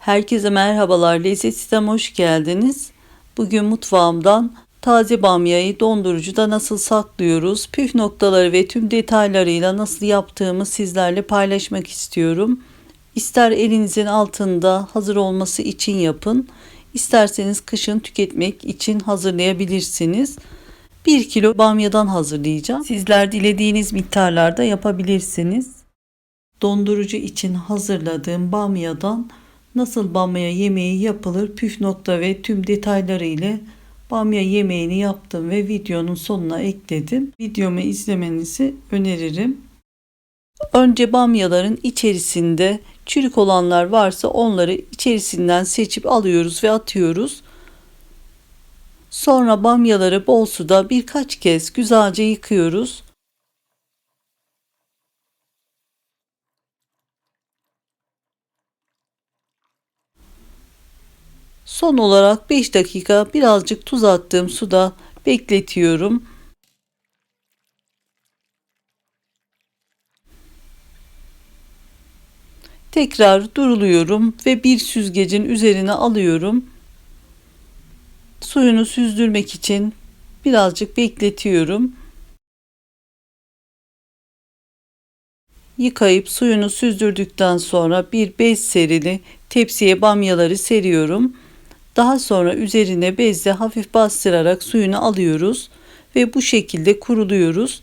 Herkese merhabalar. Lezzet Sistem hoş geldiniz. Bugün mutfağımdan taze bamyayı dondurucuda nasıl saklıyoruz, püf noktaları ve tüm detaylarıyla nasıl yaptığımı sizlerle paylaşmak istiyorum. İster elinizin altında hazır olması için yapın, isterseniz kışın tüketmek için hazırlayabilirsiniz. 1 kilo bamyadan hazırlayacağım. Sizler dilediğiniz miktarlarda yapabilirsiniz. Dondurucu için hazırladığım bamyadan nasıl bamya yemeği yapılır püf nokta ve tüm detayları ile bamya yemeğini yaptım ve videonun sonuna ekledim. Videomu izlemenizi öneririm. Önce bamyaların içerisinde çürük olanlar varsa onları içerisinden seçip alıyoruz ve atıyoruz. Sonra bamyaları bol suda birkaç kez güzelce yıkıyoruz. Son olarak 5 dakika birazcık tuz attığım suda bekletiyorum. Tekrar duruluyorum ve bir süzgecin üzerine alıyorum. Suyunu süzdürmek için birazcık bekletiyorum. Yıkayıp suyunu süzdürdükten sonra bir bez serili tepsiye bamyaları seriyorum. Daha sonra üzerine bezle hafif bastırarak suyunu alıyoruz ve bu şekilde kuruluyoruz.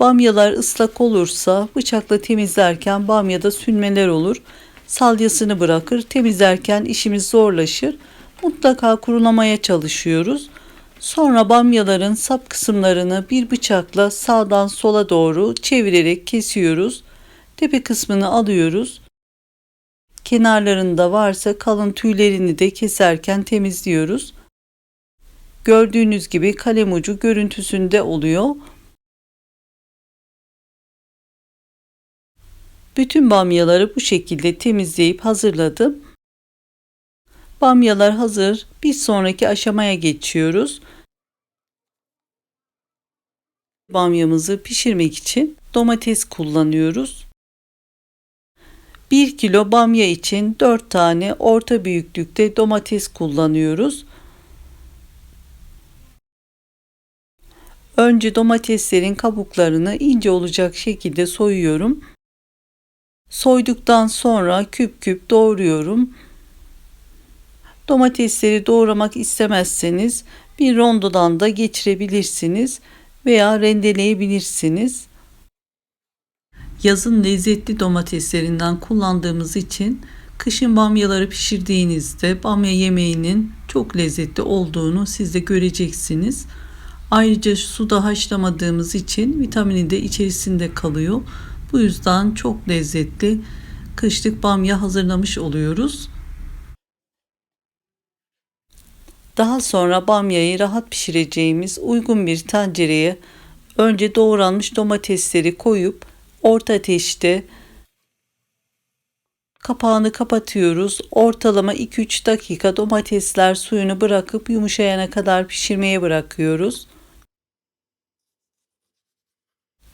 Bamyalar ıslak olursa bıçakla temizlerken bamyada sünmeler olur. Salyasını bırakır. Temizlerken işimiz zorlaşır. Mutlaka kurulamaya çalışıyoruz. Sonra bamyaların sap kısımlarını bir bıçakla sağdan sola doğru çevirerek kesiyoruz. Tepe kısmını alıyoruz. Kenarlarında varsa kalın tüylerini de keserken temizliyoruz. Gördüğünüz gibi kalem ucu görüntüsünde oluyor. Bütün bamyaları bu şekilde temizleyip hazırladım. Bamyalar hazır. Bir sonraki aşamaya geçiyoruz. Bamyamızı pişirmek için domates kullanıyoruz. 1 kilo bamya için 4 tane orta büyüklükte domates kullanıyoruz. Önce domateslerin kabuklarını ince olacak şekilde soyuyorum. Soyduktan sonra küp küp doğruyorum. Domatesleri doğramak istemezseniz bir rondodan da geçirebilirsiniz veya rendeleyebilirsiniz. Yazın lezzetli domateslerinden kullandığımız için kışın bamyaları pişirdiğinizde bamya yemeğinin çok lezzetli olduğunu siz de göreceksiniz. Ayrıca suda haşlamadığımız için vitamini de içerisinde kalıyor. Bu yüzden çok lezzetli kışlık bamya hazırlamış oluyoruz. Daha sonra bamyayı rahat pişireceğimiz uygun bir tencereye önce doğranmış domatesleri koyup orta ateşte kapağını kapatıyoruz. Ortalama 2-3 dakika domatesler suyunu bırakıp yumuşayana kadar pişirmeye bırakıyoruz.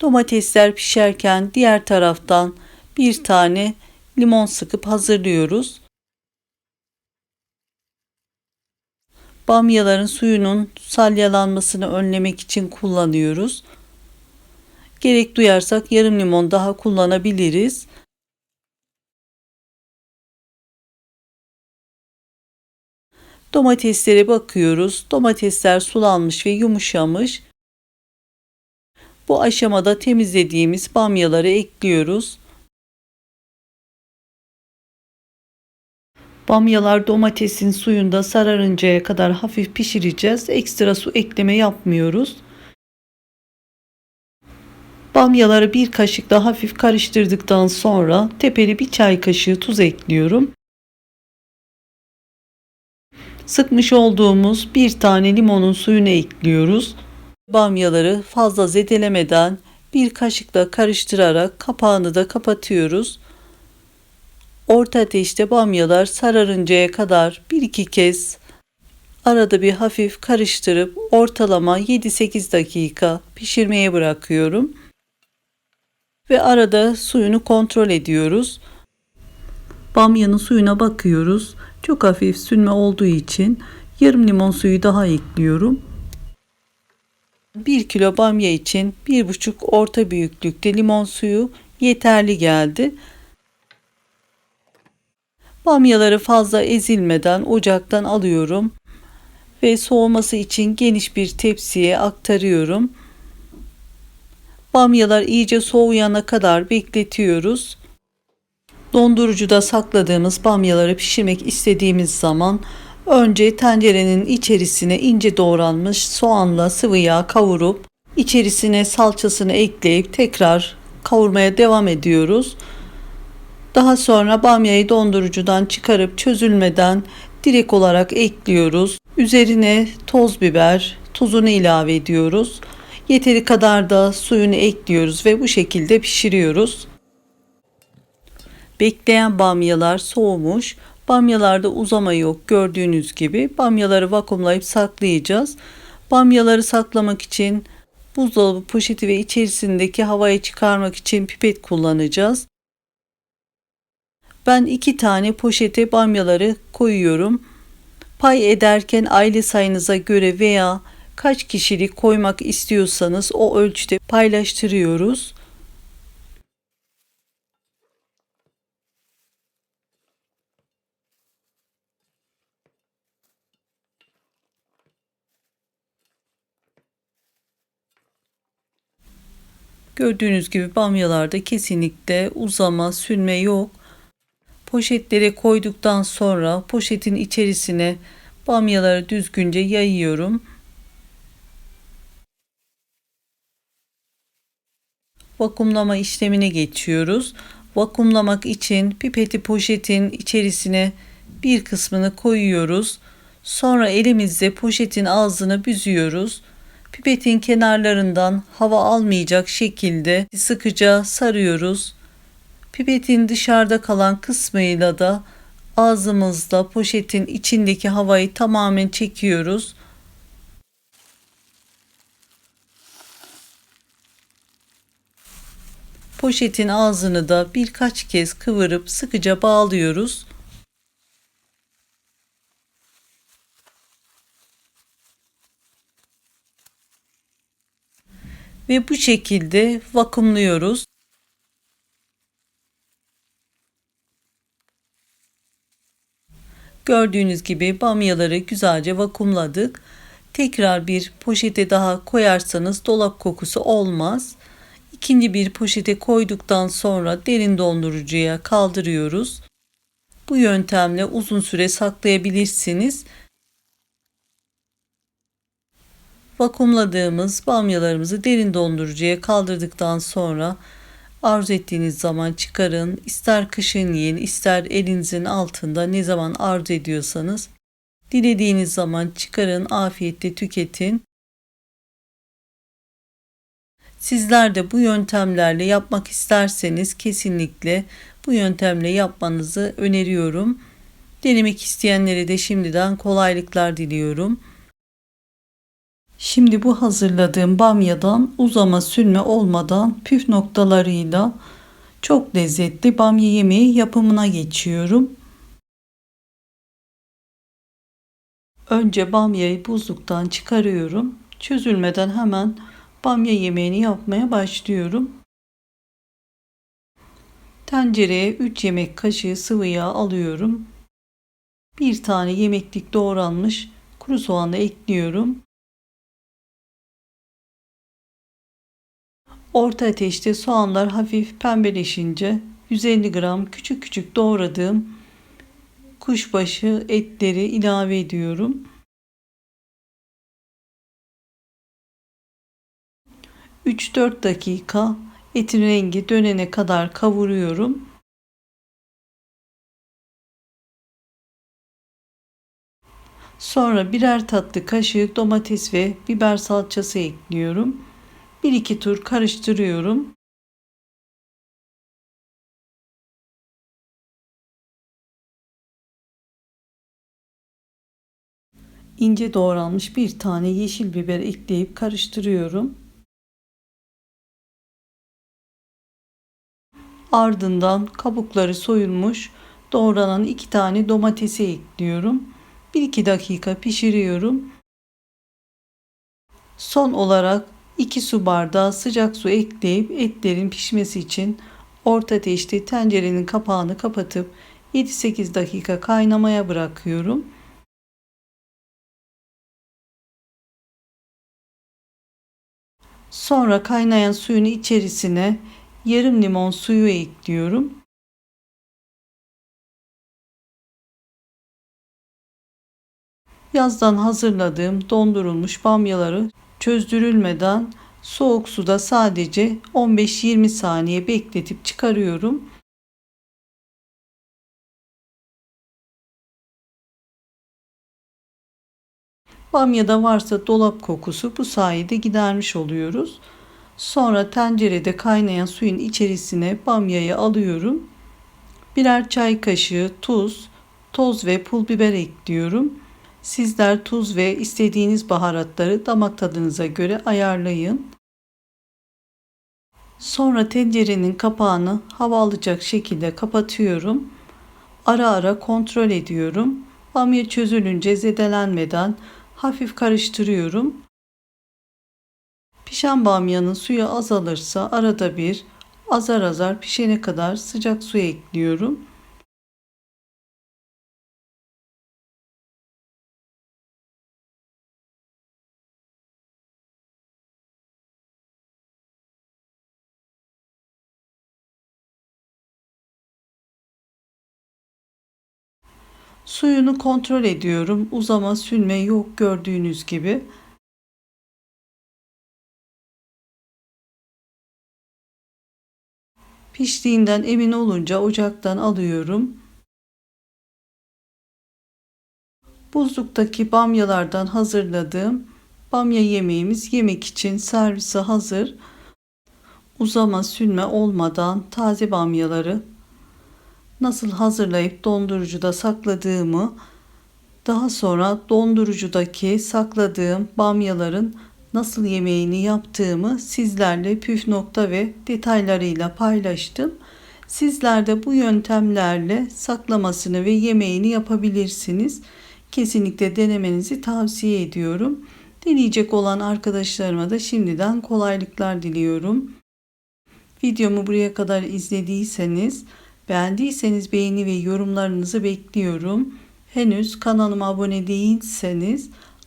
Domatesler pişerken diğer taraftan bir tane limon sıkıp hazırlıyoruz. Bamyaların suyunun salyalanmasını önlemek için kullanıyoruz. Gerek duyarsak yarım limon daha kullanabiliriz. Domateslere bakıyoruz. Domatesler sulanmış ve yumuşamış. Bu aşamada temizlediğimiz bamyaları ekliyoruz. Bamyalar domatesin suyunda sararıncaya kadar hafif pişireceğiz. Ekstra su ekleme yapmıyoruz. Bamyaları bir kaşıkla hafif karıştırdıktan sonra tepeli bir çay kaşığı tuz ekliyorum. Sıkmış olduğumuz bir tane limonun suyunu ekliyoruz. Bamyaları fazla zedelemeden bir kaşıkla karıştırarak kapağını da kapatıyoruz. Orta ateşte bamyalar sararıncaya kadar bir iki kez arada bir hafif karıştırıp ortalama 7-8 dakika pişirmeye bırakıyorum ve arada suyunu kontrol ediyoruz. Bamyanın suyuna bakıyoruz. Çok hafif sünme olduğu için yarım limon suyu daha ekliyorum. 1 kilo bamya için 1,5 orta büyüklükte limon suyu yeterli geldi. Bamyaları fazla ezilmeden ocaktan alıyorum ve soğuması için geniş bir tepsiye aktarıyorum. Bamyalar iyice soğuyana kadar bekletiyoruz. Dondurucuda sakladığımız bamyaları pişirmek istediğimiz zaman önce tencerenin içerisine ince doğranmış soğanla sıvı yağ kavurup içerisine salçasını ekleyip tekrar kavurmaya devam ediyoruz. Daha sonra bamyayı dondurucudan çıkarıp çözülmeden direkt olarak ekliyoruz. Üzerine toz biber, tuzunu ilave ediyoruz. Yeteri kadar da suyunu ekliyoruz ve bu şekilde pişiriyoruz. Bekleyen bamyalar soğumuş. Bamyalarda uzama yok gördüğünüz gibi. Bamyaları vakumlayıp saklayacağız. Bamyaları saklamak için buzdolabı poşeti ve içerisindeki havayı çıkarmak için pipet kullanacağız. Ben iki tane poşete bamyaları koyuyorum. Pay ederken aile sayınıza göre veya kaç kişilik koymak istiyorsanız o ölçüde paylaştırıyoruz. Gördüğünüz gibi bamyalarda kesinlikle uzama, sünme yok. Poşetlere koyduktan sonra poşetin içerisine bamyaları düzgünce yayıyorum. Vakumlama işlemine geçiyoruz. Vakumlamak için pipeti poşetin içerisine bir kısmını koyuyoruz. Sonra elimizle poşetin ağzını büzüyoruz. Pipetin kenarlarından hava almayacak şekilde sıkıca sarıyoruz. Pipetin dışarıda kalan kısmıyla da ağzımızda poşetin içindeki havayı tamamen çekiyoruz. Poşetin ağzını da birkaç kez kıvırıp sıkıca bağlıyoruz. Ve bu şekilde vakumluyoruz. Gördüğünüz gibi bamyaları güzelce vakumladık. Tekrar bir poşete daha koyarsanız dolap kokusu olmaz. İkinci bir poşete koyduktan sonra derin dondurucuya kaldırıyoruz. Bu yöntemle uzun süre saklayabilirsiniz. Vakumladığımız bamyalarımızı derin dondurucuya kaldırdıktan sonra arzu ettiğiniz zaman çıkarın. İster kışın yiyin, ister elinizin altında ne zaman arzu ediyorsanız dilediğiniz zaman çıkarın, afiyetle tüketin. Sizler de bu yöntemlerle yapmak isterseniz kesinlikle bu yöntemle yapmanızı öneriyorum. Denemek isteyenlere de şimdiden kolaylıklar diliyorum. Şimdi bu hazırladığım bamyadan uzama sünme olmadan püf noktalarıyla çok lezzetli bamya yemeği yapımına geçiyorum. Önce bamyayı buzluktan çıkarıyorum. Çözülmeden hemen bamya yemeğini yapmaya başlıyorum. Tencereye 3 yemek kaşığı sıvı yağ alıyorum. Bir tane yemeklik doğranmış kuru soğanı ekliyorum. Orta ateşte soğanlar hafif pembeleşince 150 gram küçük küçük doğradığım kuşbaşı etleri ilave ediyorum. 3-4 dakika etin rengi dönene kadar kavuruyorum. Sonra birer tatlı kaşığı domates ve biber salçası ekliyorum. Bir iki tur karıştırıyorum. İnce doğranmış bir tane yeşil biber ekleyip karıştırıyorum. Ardından kabukları soyulmuş doğranan 2 tane domatesi ekliyorum. 1-2 dakika pişiriyorum. Son olarak 2 su bardağı sıcak su ekleyip etlerin pişmesi için orta ateşte tencerenin kapağını kapatıp 7-8 dakika kaynamaya bırakıyorum. Sonra kaynayan suyun içerisine yarım limon suyu ekliyorum. Yazdan hazırladığım dondurulmuş bamyaları çözdürülmeden soğuk suda sadece 15-20 saniye bekletip çıkarıyorum. Bamyada varsa dolap kokusu bu sayede gidermiş oluyoruz. Sonra tencerede kaynayan suyun içerisine bamyayı alıyorum. Birer çay kaşığı tuz, toz ve pul biber ekliyorum. Sizler tuz ve istediğiniz baharatları damak tadınıza göre ayarlayın. Sonra tencerenin kapağını hava alacak şekilde kapatıyorum. Ara ara kontrol ediyorum. Bamya çözülünce zedelenmeden hafif karıştırıyorum. Pişen bamyanın suyu azalırsa arada bir azar azar pişene kadar sıcak su ekliyorum. Suyunu kontrol ediyorum. Uzama, sünme yok gördüğünüz gibi. Piştiğinden emin olunca ocaktan alıyorum. Buzluktaki bamyalardan hazırladığım bamya yemeğimiz yemek için servise hazır. Uzama sünme olmadan taze bamyaları nasıl hazırlayıp dondurucuda sakladığımı, daha sonra dondurucudaki sakladığım bamyaların nasıl yemeğini yaptığımı sizlerle püf nokta ve detaylarıyla paylaştım. Sizler de bu yöntemlerle saklamasını ve yemeğini yapabilirsiniz. Kesinlikle denemenizi tavsiye ediyorum. Deneyecek olan arkadaşlarıma da şimdiden kolaylıklar diliyorum. Videomu buraya kadar izlediyseniz, beğendiyseniz beğeni ve yorumlarınızı bekliyorum. Henüz kanalıma abone değilseniz